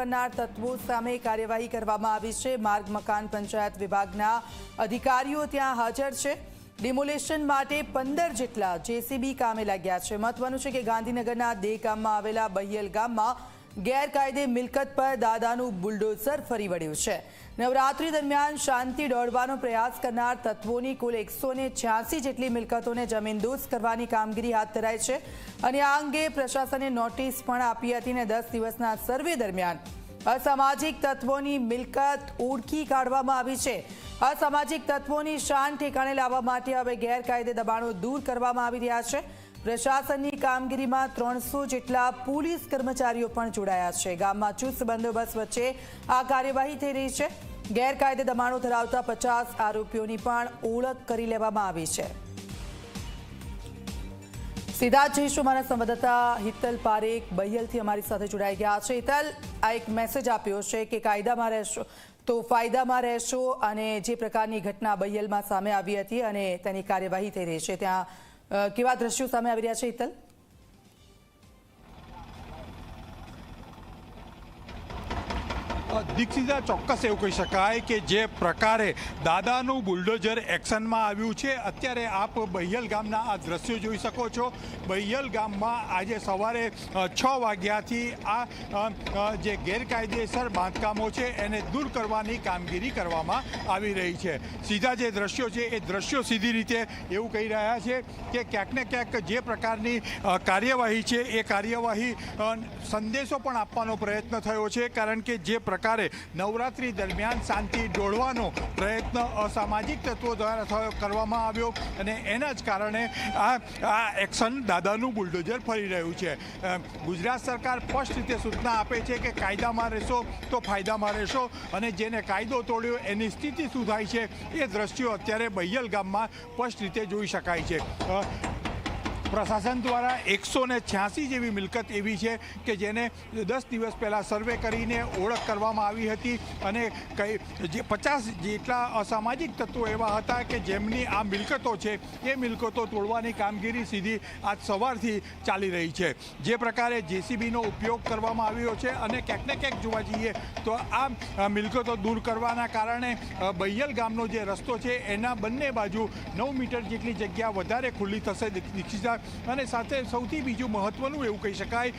કરનાર તત્વો સામે કાર્યવાહી કરવામાં આવી છે. માર્ગ, મકાન, પંચાયત વિભાગના અધિકારીઓ ત્યાં હાજર છે. ડિમોલેશન માટે પંદર જેટલા જેસીબી કામે લાગ્યા છે. મહત્વનું છે કે ગાંધીનગરના દે ગામમાં આવેલા બહિયલ ગામમાં ગેરકાયદે મિલકત પર દાદાનું બુલડોઝર ફરી વળ્યું છે. નવરાત્રી દરમિયાન શાંતિ દોડવાનો પ્રયાસ કરનાર તત્વોની કુલ એકસો જેટલી મિલકતોને જમીનદોસ્ત કરવાની કામગીરી હાથ ધરાઈ છે. અને આ અંગે પ્રશાસને નોટિસ પણ આપી હતી અને દસ દિવસના સર્વે દરમિયાન. અસામાજિક તત્વોની મિલકત ઓળખી કાઢવામાં આવી છે. અસામાજિક તત્વોની શાન ઠેકાણે લાવવા માટે હવે ગેરકાયદે દબાણો દૂર કરવામાં આવી રહ્યા છે. પ્રશાસનની કામગીરીમાં ત્રણસો જેટલા પોલીસ કર્મચારીઓ પણ જોડાયા છે. ગામમાં ચુસ્ત બંદોબસ્ત વચ્ચે આ કાર્યવાહી થઈ રહી છે. ગેરકાયદે દબાણો ધરાવતા પચાસ આરોપીઓની પણ ઓળખ કરી લેવામાં આવી છે. સીધા જઈશું મારા સંવાદદાતા હિતલ પારેખ બહિયલથી અમારી સાથે જોડાઈ ગયા છે. હિતલ, આ એક મેસેજ આપ્યો છે કે કાયદામાં રહેશો, તો ફાયદામાં રહેશો અને જે પ્રકારની ઘટના બહિયલમાં સામે આવી હતી અને તેની કાર્યવાહી થઈ રહી છે. ત્યાં કેવા દ્રશ્યો સામે આવી રહ્યા છે હિતલ? દીક્ષિતા ચોક્કસ એવું કહી શકાય કે જે પ્રકારે દાદાનું બુલડોઝર એક્શનમાં આવ્યું છે. અત્યારે આપ બહિયલ ગામના આ દ્રશ્યો જોઈ શકો છો. બહિયલ ગામમાં આજે સવારે છ વાગ્યાથી આ જે ગેરકાયદેસર બાંધકામો છે એને દૂર કરવાની કામગીરી કરવામાં આવી રહી છે. સીધા જે દ્રશ્યો છે એ દ્રશ્યો સીધી રીતે એવું કહી રહ્યા છે કે ક્યાંક ને ક્યાંક જે પ્રકારની કાર્યવાહી છે એ કાર્યવાહી સંદેશો પણ આપવાનો પ્રયત્ન થયો છે. કારણ કે જે પ્રકારે નવરાત્રી દરમિયાન શાંતિ ડોળવાનો પ્રયત્ન અસામાજિક તત્વો દ્વારા કરવામાં આવ્યો અને એના જ કારણે આ આ એક્શન દાદાનું બુલડોઝર ફરી રહ્યું છે. ગુજરાત સરકાર સ્પષ્ટ રીતે સૂચના આપે છે કે કાયદામાં રહેશો તો ફાયદામાં રહેશો અને જેને કાયદો તોડ્યો એની સ્થિતિ સુધાઈ છે એ દ્રશ્યો અત્યારે બૈયલ ગામમાં સ્પષ્ટ રીતે જોઈ શકાય છે. પ્રશાસન દ્વારા એકસો ને છ્યાસી જેવી મિલકત એવી છે કે જેને દસ દિવસ પહેલાં સર્વે કરીને ઓળખ કરવામાં આવી હતી અને કઈ જે પચાસ જેટલા અસામાજિક તત્વો એવા હતા કે જેમની આ મિલકતો છે, એ મિલકતો તોડવાની કામગીરી સીધી આજ સવારથી ચાલી રહી છે. જે પ્રકારે જેસીબીનો ઉપયોગ કરવામાં આવ્યો છે અને ક્યાંક ને ક્યાંક જોવા જઈએ તો આ મિલકતો દૂર કરવાના કારણે બૈયલ ગામનો જે રસ્તો છે, એના બંને બાજુ નવ મીટર જેટલી જગ્યા વધારે ખુલ્લી થશે દીક- દીક્ષિતા અને સાથે સૌથી બીજું મહત્વનું એવું કહી શકાય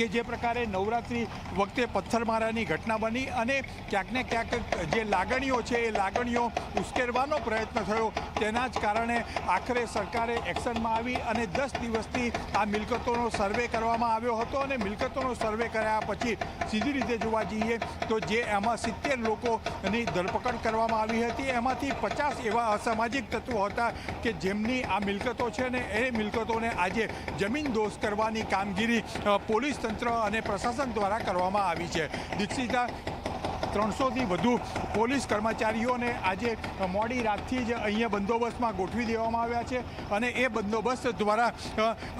કે જે પ્રકારે નવરાત્રિ વખતે પથ્થરમારાની ઘટના બની અને ક્યાંક ને ક્યાંક જે લાગણીઓ છે એ લાગણીઓ ઉશ્કેરવાનો પ્રયત્ન થયો. તેના જ કારણે આખરે સરકારે એક્શનમાં આવી અને દસ દિવસથી આ મિલકતોનો સર્વે કરવામાં આવ્યો હતો અને મિલકતોનો સર્વે કર્યા પછી સીધી રીતે જોવા જઈએ તો જે એમાં સિત્તેર લોકોની ધરપકડ કરવામાં આવી હતી, એમાંથી પચાસ એવા અસામાજિક તત્વો હતા કે જેમની આ મિલકતો છે ને એ મિલકતોને આજે જમીન દોષ કરવાની કામગીરી પોલીસ તંત્ર અને પ્રશાસન દ્વારા કરવામાં આવી છે. દીક્ષિતા ત્રણસોથી વધુ પોલીસ કર્મચારીઓને આજે મોડી રાતથી જ અહીંયા બંદોબસ્તમાં ગોઠવી દેવામાં આવ્યા છે અને એ બંદોબસ્ત દ્વારા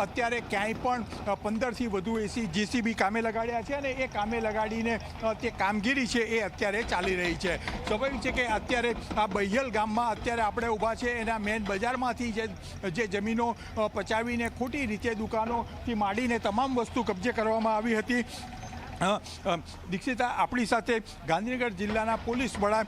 અત્યારે ક્યાંય પણ પંદરથી વધુ એસી જેસીબી કામે લગાડ્યા છે અને એ કામે લગાડીને તે કામગીરી છે એ અત્યારે ચાલી રહી છે. સ્વાભાવિક છે કે અત્યારે આ બહિયલ ગામમાં અત્યારે આપણે ઊભા છે, એના મેન બજારમાંથી જે જે જમીનો પચાવીને ખોટી રીતે દુકાનોથી માંડીને તમામ વસ્તુ કબજે કરવામાં આવી હતી. દીક્ષિતા આપણી સાથે ગાંધીનગર જિલ્લાના પોલીસ વડા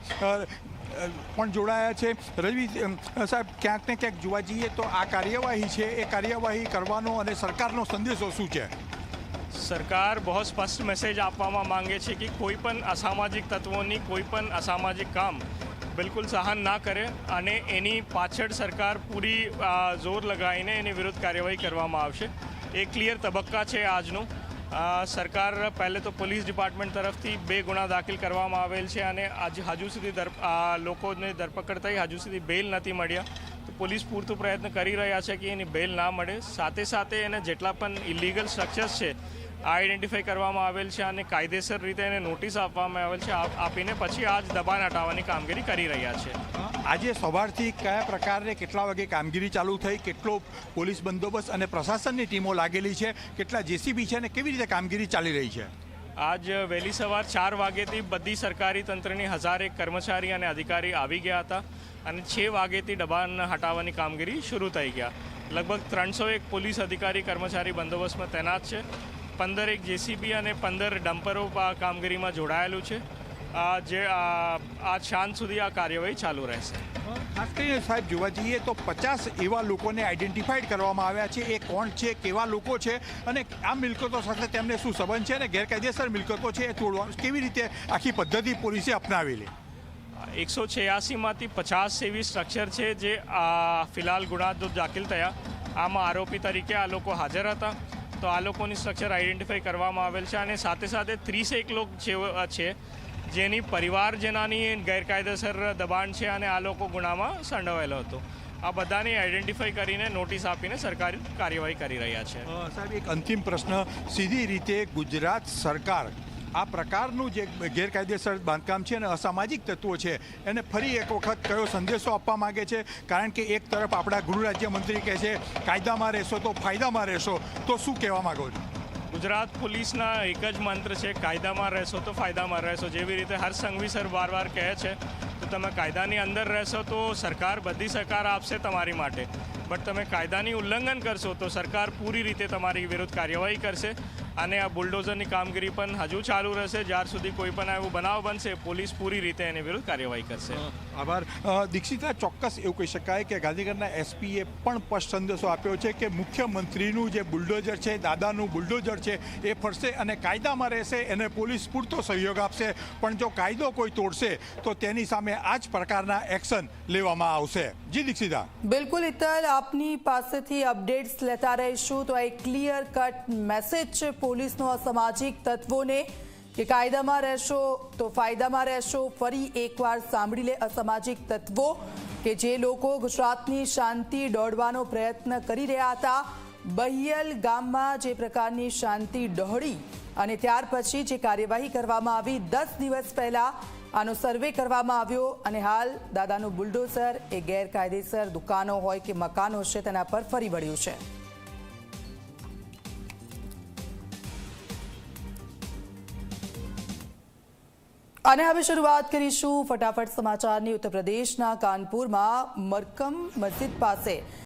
પણ જોડાયા છે. રવિ સાહેબ, ક્યાંક ને ક્યાંક જોવા જઈએ તો આ કાર્યવાહી છે, એ કાર્યવાહી કરવાનો અને સરકારનો સંદેશો શું છે? સરકાર બહુ સ્પષ્ટ મેસેજ આપવામાં માંગે છે કે કોઈ પણ અસામાજિક તત્વોની કોઈ પણ અસામાજિક કામ બિલકુલ સહન ના કરે અને એની પાછળ સરકાર પૂરી જોર લગાવીને એની વિરુદ્ધ કાર્યવાહી કરવામાં આવશે. એ ક્લિયર તબક્કા છે આજનું. સરકાર પહેલે તો પોલીસ ડિપાર્ટમેન્ટ તરફથી બે ગુના દાખલ કરવામાં આવેલ છે અને આજ હજુ સુધી લોકોને ધરપકડ થઈ, હજુ સુધી બેલ નથી મળ્યા. તો પોલીસ પૂરતું પ્રયત્ન કરી રહ્યા છે કે એની બેલ ના મળે. સાથે સાથે એને જેટલા પણ ઇલીગલ સ્ટ્રક્ચર્સ છે આ આઈડેન્ટિફાઈ કરવામાં આવેલ છે અને કાયદેસર રીતે એને નોટિસ આપવામાં આવેલ છે આપીને પછી આ જ દબાણ હટાવવાની કામગીરી કરી રહ્યા છે. આજે સવારથી કયા પ્રકારે કેટલા વાગે કામગીરી ચાલુ થઈ, કેટલો પોલીસ બંદોબસ્ત અને પ્રશાસનની ટીમો લાગેલી છે, કેટલા જેસીબી છે અને કેવી રીતે કામગીરી ચાલી રહી છે? આજ વહેલી સવાર ચાર વાગ્યેથી બધી સરકારી તંત્રની હજારેક કર્મચારી અને અધિકારી આવી ગયા હતા અને છ વાગ્યેથી દબાણ હટાવવાની કામગીરી શરૂ થઈ ગયા. લગભગ ત્રણસો એક પોલીસ અધિકારી, કર્મચારી બંદોબસ્તમાં તૈનાત છે. પંદર એક જેસીબી અને પંદર ડમ્પરો કામગીરીમાં જોડાયેલું છે. જે આ સાંજ સુધી આ કાર્યવાહી ચાલુ રહેશે. ખાસ કરીને સાહેબ જોવા જઈએ તો પચાસ એવા લોકોને આઈડેન્ટિફાઈડ કરવામાં આવ્યા છે. એ કોણ છે કેવા લોકો છે અને આ મિલકતો સાથે તેમને શું સંબંધ છે અને ગેરકાયદેસર મિલકતો છે એ તોડવા કેવી રીતે આખી પદ્ધતિ પોલીસે અપનાવેલી એકસો છ્યાસીમાંથી પચાસ એવી સ્ટ્રક્ચર છે જે ફિલહાલ ગુના દાખલ થયા. આમાં આરોપી તરીકે આ લોકો હાજર હતા. તો આ લોકોની સ્ટ્રક્ચર આઈડેન્ટિફાઈ કરવામાં આવેલ છે અને સાથે સાથે ત્રીસેક લોક છે જેની પરિવારજનાની ગેરકાયદેસર દબાણ છે અને આ લોકો ગુનામાં સંડોવાયેલો હતો. આ બધાને આઈડેન્ટિફાઈ કરીને નોટિસ આપીને સરકારી કાર્યવાહી કરી રહ્યા છે. સાહેબ, એક અંતિમ પ્રશ્ન. સીધી રીતે ગુજરાત સરકાર આ પ્રકારનું જે ગેરકાયદેસર બાંધકામ છે અને અસામાજિક તત્વો છે, એને ફરી એક વખત કયો સંદેશો આપવા માંગે છે? કારણ કે એક તરફ આપણા ગૃહ રાજ્યમંત્રી કહે છે, કાયદામાં રહેશો તો ફાયદામાં રહેશો. તો શું કહેવા માગો છો? ગુજરાત પોલીસના એક જ મંત્ર છે, કાયદામાં રહેશો તો ફાયદામાં રહેશો. જેવી રીતે હર સંઘવી સર વાર વાર કહે છે, તો તમે કાયદાની અંદર રહેશો તો સરકાર બધી સરકાર આપશે તમારી માટે. બટ તમે કાયદાની ઉલ્લંઘન કરશો તો સરકાર પૂરી રીતે તમારી વિરુદ્ધ કાર્યવાહી કરશે. અને આ બુલડોઝરની કામગીરી પણ હજુ ચાલુ રહેશે. જ્યાર સુધી કોઈ પણ એવું બનાવ બનશે પોલીસ પૂરી રીતે એની વિરુદ્ધ કાર્યવાહી કરશે. આભાર. દીક્ષિતા ચોક્કસ એવું કહી શકાય કે ગાંધીનગરના એસપીએ પણ સ્પષ્ટ સંદેશો આપ્યો છે કે મુખ્યમંત્રીનું જે બુલડોઝર છે દાદાનું બુલડોઝર છે એ ફરશે અને કાયદામાં રહેશે એને પોલીસ પૂરતો સહયોગ આપશે. પણ જો કાયદો કોઈ તોડશે તો તેની સામે આ જ પ્રકારના એક્શન લેવામાં આવશે. જી દીક્ષિતા. બિલકુલ ઇતલ આપની પાસેથી અપડેટ્સ લેતા રહીશું. તો એક ક્લિયર કટ મેસેજ છે પોલીસનો અસામાજિક તત્વોને કે કાયદામાં રહેશો તો ફાયદામાં રહેશો, ફરી એકવાર સાંભળી લે અસામાજિક તત્વો કે જે લોકો ગુજરાતની શાંતિ દોડવાનો પ્રયત્ન કરી રહ્યા હતા. બહિયલ ગામમાં જે પ્રકારની શાંતિ દોડી અને ત્યાર પછી જે કાર્યવાહી કરવામાં આવી, દસ દિવસ પહેલા આનો સર્વે કરવામાં આવ્યો અને હાલ દાદાનું બુલડોઝર એ ગેરકાયદેસર દુકાનો હોય કે મકાનો છે તેના પર ફરી વળ્યું છે. અને હવે શરૂઆત કરીશું ફટાફટ સમાચારની. ઉત્તર પ્રદેશના કાનપુરમાં મરકમ મસ્જિદ પાસે